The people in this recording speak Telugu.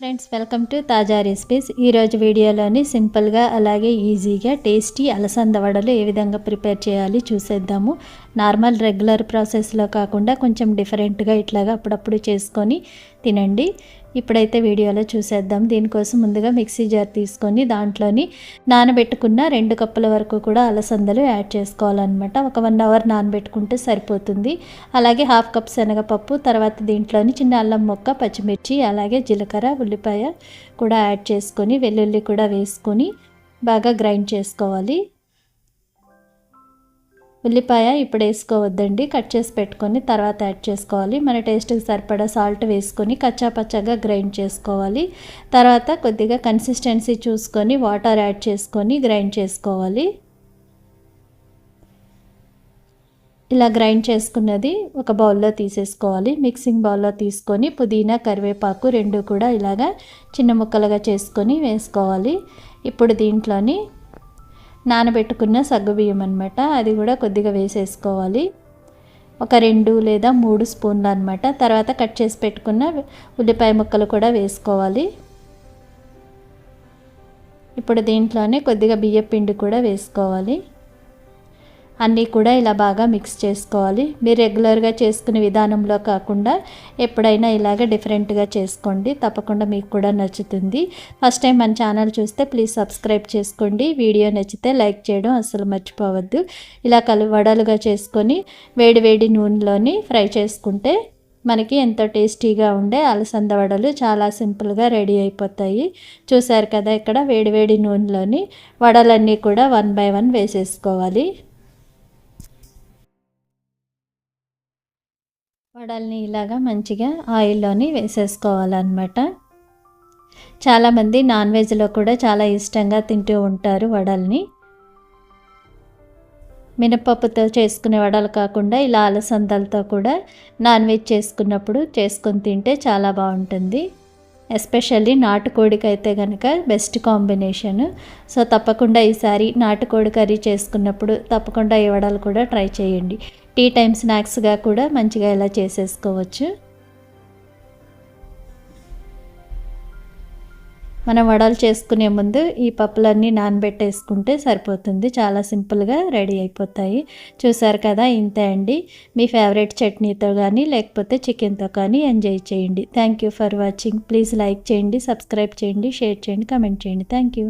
Friends welcome to Taaza recipes ఈరోజు వీడియోలోని సింపుల్గా అలాగే ఈజీగా టేస్టీ అలసంద వడలు ఏ విధంగా ప్రిపేర్ చేయాలి చూసేద్దాము. నార్మల్ రెగ్యులర్ ప్రాసెస్లో కాకుండా కొంచెం డిఫరెంట్గా ఇట్లాగా అప్పుడప్పుడు చేసుకొని తినండి. ఇప్పుడైతే వీడియోలో చూసేద్దాం. దీనికోసం ముందుగా మిక్సీ జార్ తీసుకొని దాంట్లోని నానబెట్టుకున్న రెండు కప్పుల వరకు కూడా అలసందలు యాడ్ చేసుకోవాలన్నమాట. ఒక వన్ అవర్ నానబెట్టుకుంటే సరిపోతుంది. అలాగే హాఫ్ కప్ శనగపప్పు తర్వాత దీంట్లోని చిన్న అల్లం మొక్క పచ్చిమిర్చి అలాగే జీలకర్ర ఉల్లిపాయ కూడా యాడ్ చేసుకొని వెల్లుల్లి కూడా వేసుకొని బాగా గ్రైండ్ చేసుకోవాలి. ఉల్లిపాయ ఇప్పుడు వేసుకోవద్దండి. కట్ చేసి పెట్టుకొని తర్వాత యాడ్ చేసుకోవాలి. మన టేస్ట్కి సరిపడా సాల్ట్ వేసుకొని కచ్చాపచ్చగా గ్రైండ్ చేసుకోవాలి. తర్వాత కొద్దిగా కన్సిస్టెన్సీ చూసుకొని వాటర్ యాడ్ చేసుకొని గ్రైండ్ చేసుకోవాలి. ఇలా గ్రైండ్ చేసుకున్నది ఒక బౌల్లో తీసేసుకోవాలి. మిక్సింగ్ బౌల్లో తీసుకొని పుదీనా కరివేపాకు రెండు కూడా ఇలాగా చిన్న ముక్కలుగా చేసుకొని వేసుకోవాలి. ఇప్పుడు దీంట్లోని నానబెట్టుకున్న సగ్గుబియ్యం అనమాట అది కూడా కొద్దిగా వేసేసుకోవాలి. ఒక రెండు లేదా మూడు స్పూన్లు అనమాట తర్వాత కట్ చేసి పెట్టుకున్న ఉల్లిపాయ ముక్కలు కూడా వేసుకోవాలి. ఇప్పుడు దీంట్లోనే కొద్దిగా బియ్యం పిండి కూడా వేసుకోవాలి. అన్నీ కూడా ఇలా బాగా మిక్స్ చేసుకోవాలి. మీరు రెగ్యులర్గా చేసుకునే విధానంలో కాకుండా ఎప్పుడైనా ఇలాగ డిఫరెంట్గా చేసుకోండి. తప్పకుండా మీకు కూడా నచ్చుతుంది. ఫస్ట్ టైం మన ఛానల్ చూస్తే ప్లీజ్ సబ్స్క్రైబ్ చేసుకోండి. వీడియో నచ్చితే లైక్ చేయడం అసలు మర్చిపోవద్దు. ఇలా కలు వడలుగా చేసుకొని వేడి వేడి నూనెలోని ఫ్రై చేసుకుంటే మనకి ఎంతో టేస్టీగా ఉండే అలసంద వడలు చాలా సింపుల్గా రెడీ అయిపోతాయి. చూసారు కదా ఇక్కడ వేడివేడి నూనెలోని వడలన్నీ కూడా వన్ బై వన్ వేసేసుకోవాలి. వడల్ని ఇలాగా మంచిగా ఆయిల్లోని వేసేసుకోవాలన్నమాట. చాలామంది నాన్ వెజ్లో కూడా చాలా ఇష్టంగా తింటూ ఉంటారు వడల్ని. మినపప్పుతో చేసుకునే వడలు కాకుండా ఇలా అలసందలతో కూడా నాన్ వెజ్ చేసుకున్నప్పుడు చేసుకొని తింటే చాలా బాగుంటుంది. ఎస్పెషల్లీ నాటుకోడికి అయితే కనుక బెస్ట్ కాంబినేషన్. సో తప్పకుండా ఈసారి నాటుకోడి కర్రీ చేసుకున్నప్పుడు తప్పకుండా ఈ వడలు కూడా ట్రై చేయండి. టీ టైం స్నాక్స్గా కూడా మంచిగా ఇలా చేసేసుకోవచ్చు. మనం వడలు చేసుకునే ముందు ఈ పప్పులన్నీ నానబెట్టేసుకుంటే సరిపోతుంది. చాలా సింపుల్గా రెడీ అయిపోతాయి. చూసారు కదా ఇంతే అండి. మీ ఫేవరెట్ చట్నీతో కానీ లేకపోతే చికెన్తో కానీ ఎంజాయ్ చేయండి. Thank you for watching. Please like చేయండి సబ్స్క్రైబ్ చేయండి షేర్ చేయండి కమెంట్ చేయండి. Thank you.